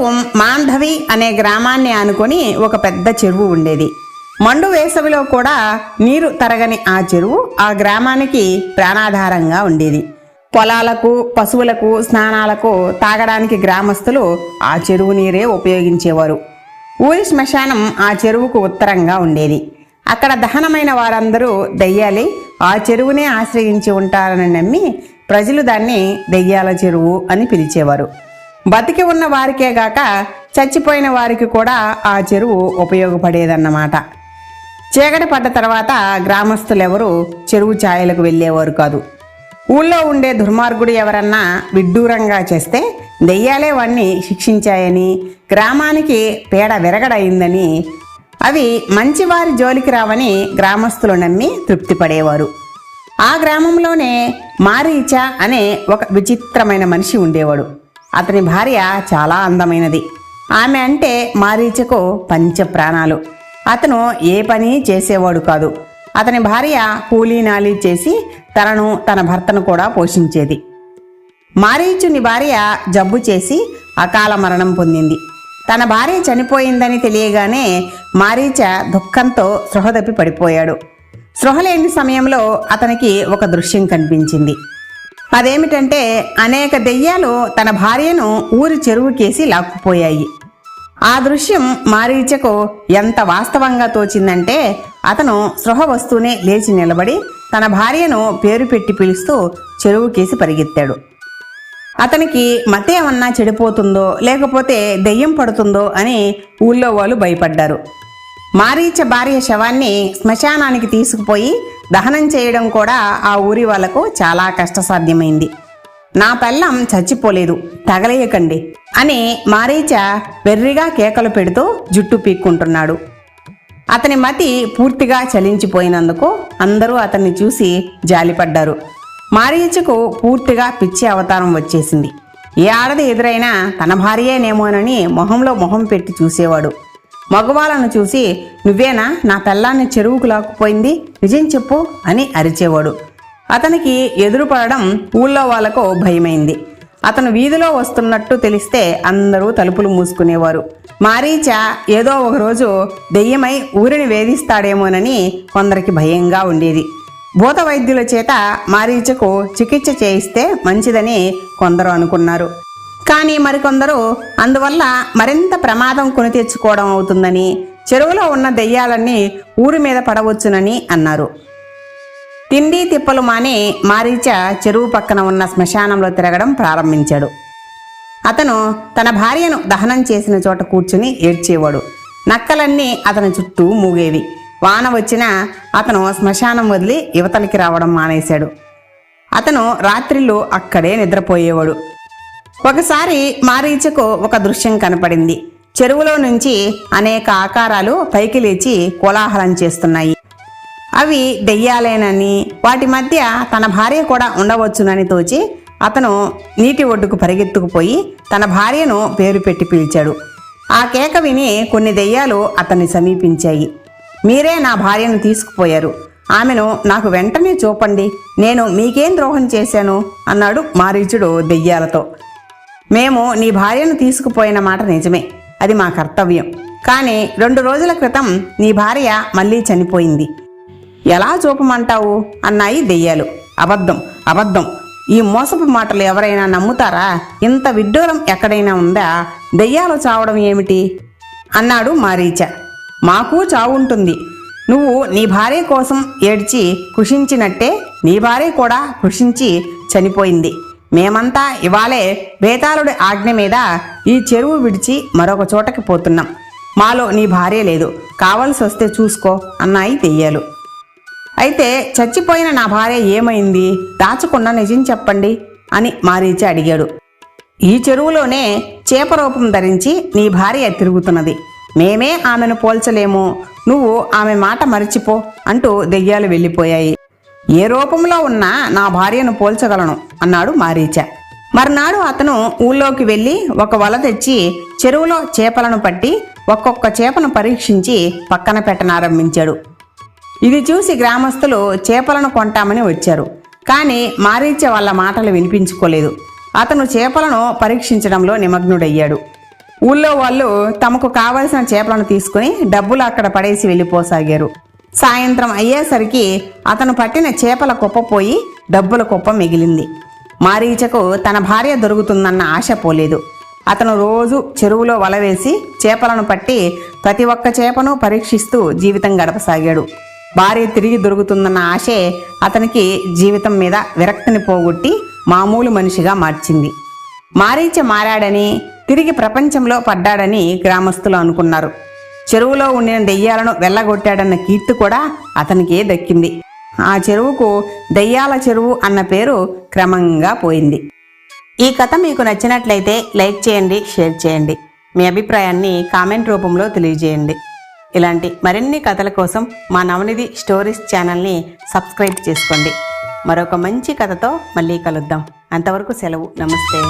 పూర్వం మాంధవి అనే గ్రామాన్ని ఆనుకొని ఒక పెద్ద చెరువు ఉండేది. మండు వేసవిలో కూడా నీరు తరగని ఆ చెరువు ఆ గ్రామానికి ప్రాణాధారంగా ఉండేది. పొలాలకు పశువులకు స్నానాలకు తాగడానికి గ్రామస్తులు ఆ చెరువు నీరే ఉపయోగించేవారు. ఊరి శ్మశానం ఆ చెరువుకు ఉత్తరంగా ఉండేది. అక్కడ దహనమైన వారందరూ దెయ్యాలి ఆ చెరువునే ఆశ్రయించి ఉంటారని నమ్మి ప్రజలు దాన్ని దెయ్యాల చెరువు అని పిలిచేవారు. బతికి ఉన్న వారికే గాక చచ్చిపోయిన వారికి కూడా ఆ చెరువు ఉపయోగపడేదన్నమాట. చీకటి పడ్డ తర్వాత గ్రామస్తులెవరూ చెరువు ఛాయలకు వెళ్ళేవారు కాదు. ఊళ్ళో ఉండే దుర్మార్గుడు ఎవరన్నా విడ్డూరంగా చేస్తే దెయ్యాలే వాణ్ణి శిక్షించాయని గ్రామానికి పేడ విరగడయిందని అవి మంచివారి జోలికి రావని గ్రామస్తులు నమ్మి తృప్తి పడేవారు ఆ గ్రామంలోనే మారీచ అనే ఒక విచిత్రమైన మనిషి ఉండేవాడు. అతని భార్య చాలా అందమైనది. ఆమె అంటే మారీచకు పంచ ప్రాణాలు అతను ఏ పని చేసేవాడు కాదు. అతని భార్య కూలీనాలి చేసి తనను తన భర్తను కూడా పోషించేది. మారీచుని భార్య జబ్బు చేసి అకాల మరణం పొందింది. తన భార్య చనిపోయిందని తెలియగానే మారీచ దుఃఖంతో సృహదప్పి పడిపోయాడు. సృహలేని సమయంలో అతనికి ఒక దృశ్యం కనిపించింది. అదేమిటంటే అనేక దెయ్యాలు తన భార్యను ఊరి చెరువుకేసి లాక్కుపోయాయి. ఆ దృశ్యం మారీచకు ఎంత వాస్తవంగా తోచిందంటే అతను సృహ వస్తూనే లేచి నిలబడి తన భార్యను పేరు పెట్టి పిలుస్తూ చెరువుకేసి పరిగెత్తాడు. అతనికి మత ఏమన్నా చెడిపోతుందో లేకపోతే దెయ్యం పడుతుందో అని ఊళ్ళో వాళ్ళు భయపడ్డారు. మారీచ భార్య శవాన్ని శ్మశానానికి తీసుకుపోయి దహనం చేయడం కూడా ఆ ఊరి వాళ్ళకు చాలా కష్టసాధ్యమైంది. నా పెళ్ళం చచ్చిపోలేదు తగలేయకండి అని మారీచ వెర్రిగా కేకలు పెడుతూ జుట్టు పీక్కుంటున్నాడు. అతని మతి పూర్తిగా చలించిపోయినందుకు అందరూ అతన్ని చూసి జాలిపడ్డారు. మారీచకు పూర్తిగా పిచ్చి అవతారం వచ్చేసింది. ఏ ఆడది ఎదురైనా తన భార్యేనేమోనని మొహంలో మొహం పెట్టి చూసేవాడు. మగవాళ్ళను చూసి నువ్వేనా? నా పెళ్ళాన్ని చెరువుకు లాక్కుపోయింది? నిజం చెప్పు అని అరిచేవాడు. అతనికి ఎదురుపడడం ఊళ్ళో వాళ్ళకు భయమైంది. అతను వీధిలో వస్తున్నట్టు తెలిస్తే అందరూ తలుపులు మూసుకునేవారు. మారీచ ఏదో ఒకరోజు దెయ్యమై ఊరిని వేధిస్తాడేమోనని కొందరికి భయంగా ఉండేది. భూత వైద్యుల చేత మారీచకు చికిత్స చేయిస్తే మంచిదని కొందరు అనుకున్నారు. కానీ మరికొందరు అందువల్ల మరింత ప్రమాదం కొని తెచ్చుకోవడం అవుతుందని చెరువులో ఉన్న దెయ్యాలన్నీ ఊరి మీద పడవచ్చునని అన్నారు. తిండి తిప్పలు మాని మారీచ చెరువు పక్కన ఉన్న శ్మశానంలో తిరగడం ప్రారంభించాడు. అతను తన భార్యను దహనం చేసిన చోట కూర్చుని ఏడ్చేవాడు. నక్కలన్నీ అతని చుట్టూ మూగేవి. వాన వచ్చినా అతను శ్మశానం వదిలి యువతలకి రావడం మానేశాడు. అతను రాత్రిళ్ళు అక్కడే నిద్రపోయేవాడు. ఒకసారి మారీచకు ఒక దృశ్యం కనపడింది. చెరువులో నుంచి అనేక ఆకారాలు పైకి లేచి కోలాహలం చేస్తున్నాయి. అవి దెయ్యాలేనని వాటి మధ్య తన భార్య కూడా ఉండవచ్చునని తోచి అతను నీటి ఒడ్డుకు పరిగెత్తుకుపోయి తన భార్యను పేరు పెట్టి పిలిచాడు. ఆ కేక విని కొన్ని దెయ్యాలు అతన్ని సమీపించాయి. మీరే నా భార్యను తీసుకుపోయారు. ఆమెను నాకు వెంటనే చూపండి. నేను మీకేం ద్రోహం చేశాను? అన్నాడు మారీచుడు దెయ్యాలతో. మేము నీ భార్యను తీసుకుపోయిన మాట నిజమే. అది మా కర్తవ్యం. కానీ రెండు రోజుల క్రితం నీ భార్య మళ్ళీ చనిపోయింది. ఎలా చూపమంటావు? అన్నాయి దెయ్యాలు. అబద్ధం అబద్ధం. ఈ మోసపు మాటలు ఎవరైనా నమ్ముతారా? ఇంత విడ్డూరం ఎక్కడైనా ఉందా? దెయ్యాలు చావడం ఏమిటి? అన్నాడు మారీచ. మాకు చావుంటుంది నువ్వు నీ భార్య కోసం ఏడ్చి కృషించినట్టే నీ భార్య కూడా కృషించి చనిపోయింది. మేమంతా ఇవాళే వేతాళుడి ఆజ్ఞ మీద ఈ చెరువు విడిచి మరొక చోటకి పోతున్నాం. మాలో నీ భార్య లేదు. కావలసి వస్తే చూసుకో అన్నాయి దెయ్యాలు. అయితే చచ్చిపోయిన నా భార్య ఏమైంది? దాచుకున్న నిజం చెప్పండి అని మారీచి అడిగాడు. ఈ చెరువులోనే చేప రూపం ధరించి నీ భార్య తిరుగుతున్నది. మేమే ఆమెను పోల్చలేము. నువ్వు ఆమె మాట మరిచిపో అంటూ దెయ్యాలు వెళ్ళిపోయాయి. ఏ రూపంలో ఉన్నా నా భార్యను పోల్చగలను అన్నాడు మారీచ. మర్నాడు అతను ఊళ్ళోకి వెళ్ళి ఒక వల తెచ్చి చెరువులో చేపలను పట్టి ఒక్కొక్క చేపను పరీక్షించి పక్కన పెట్టనారంభించాడు. ఇది చూసి గ్రామస్తులు చేపలను కొంటామని వచ్చారు. కానీ మారీచ వాళ్ళ మాటలు వినిపించుకోలేదు. అతను చేపలను పరీక్షించడంలో నిమగ్నుడయ్యాడు. ఊళ్ళో వాళ్ళు తమకు కావలసిన చేపలను తీసుకుని డబ్బులు అక్కడ పడేసి వెళ్ళిపోసాగారు. సాయంత్రం అయ్యేసరికి అతను పట్టిన చేపల కుప్ప పోయి డబ్బుల కుప్ప మిగిలింది. మారీచకు తన భార్య దొరుకుతుందన్న ఆశ పోలేదు. అతను రోజు చెరువులో వల వేసి చేపలను పట్టి ప్రతి ఒక్క చేపను పరీక్షిస్తూ జీవితం గడపసాగాడు. భార్య తిరిగి దొరుకుతుందన్న ఆశే అతనికి జీవితం మీద విరక్తిని పోగొట్టి మామూలు మనిషిగా మార్చింది. మారీచ మారాడని తిరిగి ప్రపంచంలో పడ్డాడని గ్రామస్తులు అనుకున్నారు. చెరువులో ఉండిన దెయ్యాలను వెళ్ళగొట్టాడన్న కీర్తి కూడా అతనికే దక్కింది. ఆ చెరువుకు దెయ్యాల చెరువు అన్న పేరు క్రమంగా పోయింది. ఈ కథ మీకు నచ్చినట్లయితే లైక్ చేయండి షేర్ చేయండి. మీ అభిప్రాయాన్ని కామెంట్ రూపంలో తెలియజేయండి. ఇలాంటి మరిన్ని కథల కోసం మా నవనిధి స్టోరీస్ ఛానల్ని సబ్స్క్రైబ్ చేసుకోండి. మరొక మంచి కథతో మళ్ళీ కలుద్దాం. అంతవరకు సెలవు. నమస్తే.